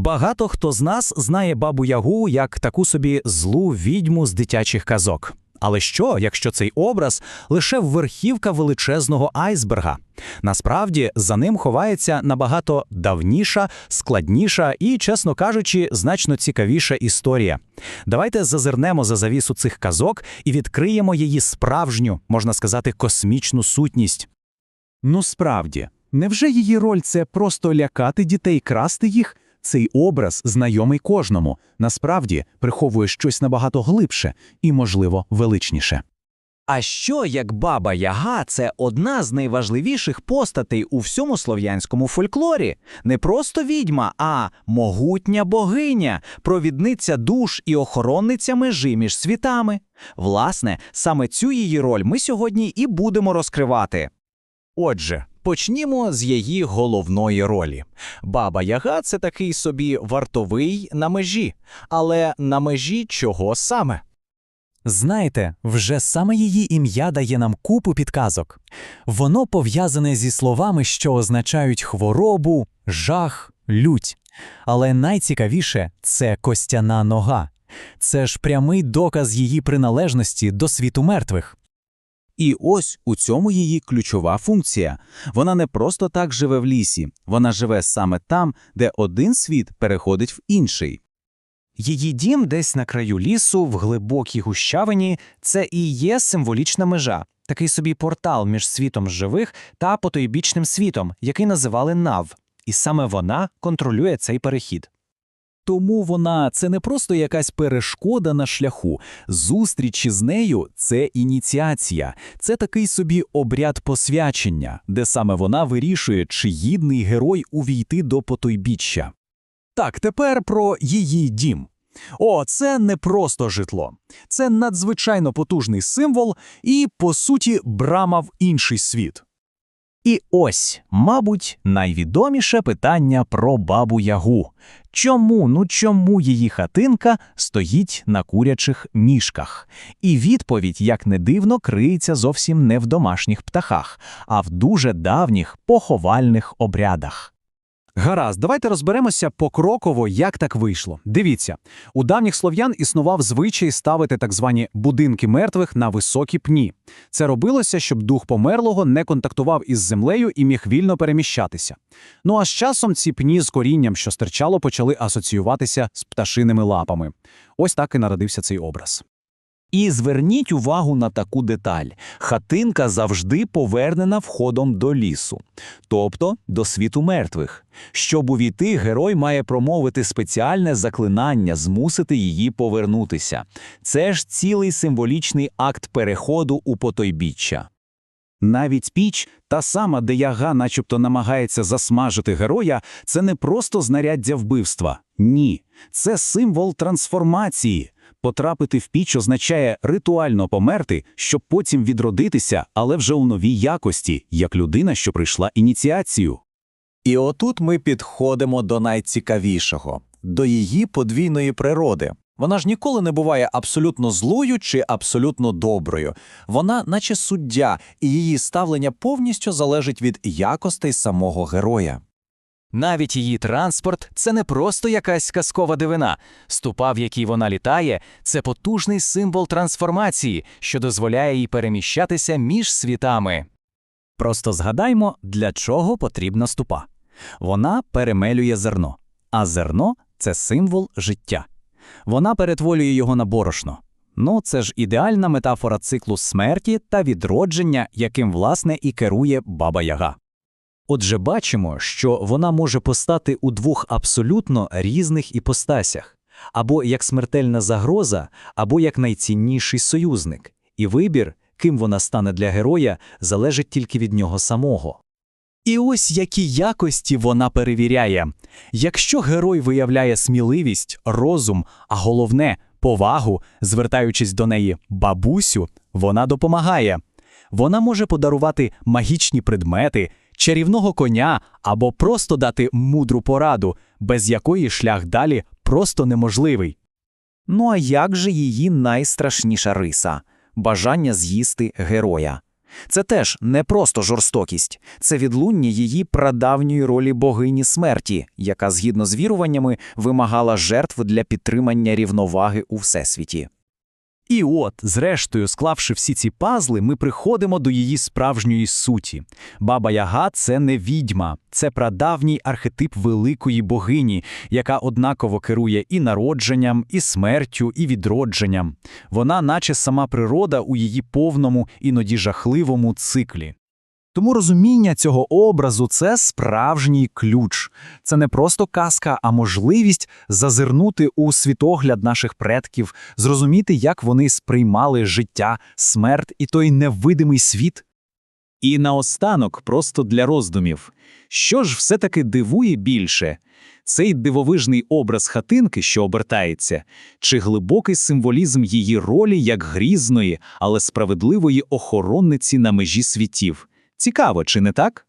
Багато хто з нас знає бабу Ягу як таку собі злу відьму з дитячих казок. Але що, якщо цей образ лише верхівка величезного айсберга? Насправді за ним ховається набагато давніша, складніша і, чесно кажучи, значно цікавіша історія. Давайте зазирнемо за завісу цих казок і відкриємо її справжню, можна сказати, космічну сутність. Ну справді, невже її роль це просто лякати дітей, красти їх? Цей образ знайомий кожному, насправді приховує щось набагато глибше і, можливо, величніше. А що як баба Яга це одна з найважливіших постатей у всьому слов'янському фольклорі? Не просто відьма, а могутня богиня, провідниця душ і охоронниця межі між світами. Власне, саме цю її роль ми сьогодні і будемо розкривати. Отже, почнімо з її головної ролі. Баба Яга це такий собі вартовий на межі, але на межі чого саме? Знаєте, вже саме її ім'я дає нам купу підказок. Воно пов'язане зі словами, що означають хворобу, жах, лють. Але найцікавіше це костяна нога. Це ж прямий доказ її приналежності до світу мертвих. І ось у цьому її ключова функція. Вона не просто так живе в лісі, вона живе саме там, де один світ переходить в інший. Її дім десь на краю лісу, в глибокій гущавині, це і є символічна межа, такий собі портал між світом живих та потойбічним світом, який називали Нав. І саме вона контролює цей перехід. Тому вона це не просто якась перешкода на шляху. Зустріч із нею це ініціація, це такий собі обряд посвячення, де саме вона вирішує, чи гідний герой увійти до потойбіччя. Так, тепер про її дім. О, це не просто житло. Це надзвичайно потужний символ і, по суті, брама в інший світ. І ось, мабуть, найвідоміше питання про бабу Ягу. Чому, ну чому її хатинка стоїть на курячих ніжках? І відповідь, як не дивно, криється зовсім не в домашніх птахах, а в дуже давніх поховальних обрядах. Гаразд, давайте розберемося покроково, як так вийшло. Дивіться, у давніх слов'ян існував звичай ставити так звані будинки мертвих на високі пні. Це робилося, щоб дух померлого не контактував із землею і міг вільно переміщатися. Ну а з часом ці пні з корінням, що стирчало, почали асоціюватися з пташиними лапами. Ось так і народився цей образ. І зверніть увагу на таку деталь: хатинка завжди повернена входом до лісу, тобто до світу мертвих. Щоб увійти, герой має промовити спеціальне заклинання, змусити її повернутися. Це ж цілий символічний акт переходу у потойбіччя. Навіть піч, та сама, де яга начебто намагається засмажити героя, це не просто знаряддя вбивства. Ні, це символ трансформації. Потрапити в піч означає ритуально померти, щоб потім відродитися, але вже у новій якості, як людина, що прийшла ініціацію. І отут ми підходимо до найцікавішого до її подвійної природи. Вона ж ніколи не буває абсолютно злою чи абсолютно доброю. Вона, наче суддя, і її ставлення повністю залежить від якостей самого героя. Навіть її транспорт це не просто якась казкова дивина. Ступа, в якій вона літає, це потужний символ трансформації, що дозволяє їй переміщатися між світами. Просто згадаймо, для чого потрібна ступа. Вона перемелює зерно, а зерно це символ життя. Вона перетворює його на борошно. Ну, це ж ідеальна метафора циклу смерті та відродження, яким, власне, і керує Баба Яга. Отже, бачимо, що вона може постати у двох абсолютно різних іпостасях або як смертельна загроза, або як найцінніший союзник, і вибір, ким вона стане для героя, залежить тільки від нього самого. І ось які якості вона перевіряє. Якщо герой виявляє сміливість, розум, а головне повагу, звертаючись до неї бабусю, вона допомагає. Вона може подарувати магічні предмети, чарівного коня або просто дати мудру пораду, без якої шлях далі просто неможливий. Ну а як же її найстрашніша риса бажання з'їсти героя? Це теж не просто жорстокість, це відлуння її прадавньої ролі богині смерті, яка, згідно з віруваннями, вимагала жертв для підтримання рівноваги у всесвіті. І от, зрештою, склавши всі ці пазли, ми приходимо до її справжньої суті. Баба Яга – це не відьма, це прадавній архетип великої богині, яка однаково керує і народженням, і смертю, і відродженням. Вона, наче сама природа у її повному, іноді жахливому циклі. Тому розуміння цього образу це справжній ключ. Це не просто казка, а можливість зазирнути у світогляд наших предків, зрозуміти, як вони сприймали життя, смерть і той невидимий світ. І наостанок, просто для роздумів. Що ж все-таки дивує більше? Цей дивовижний образ хатинки, що обертається, чи глибокий символізм її ролі як грізної, але справедливої охоронниці на межі світів? Цікаво, чи не так?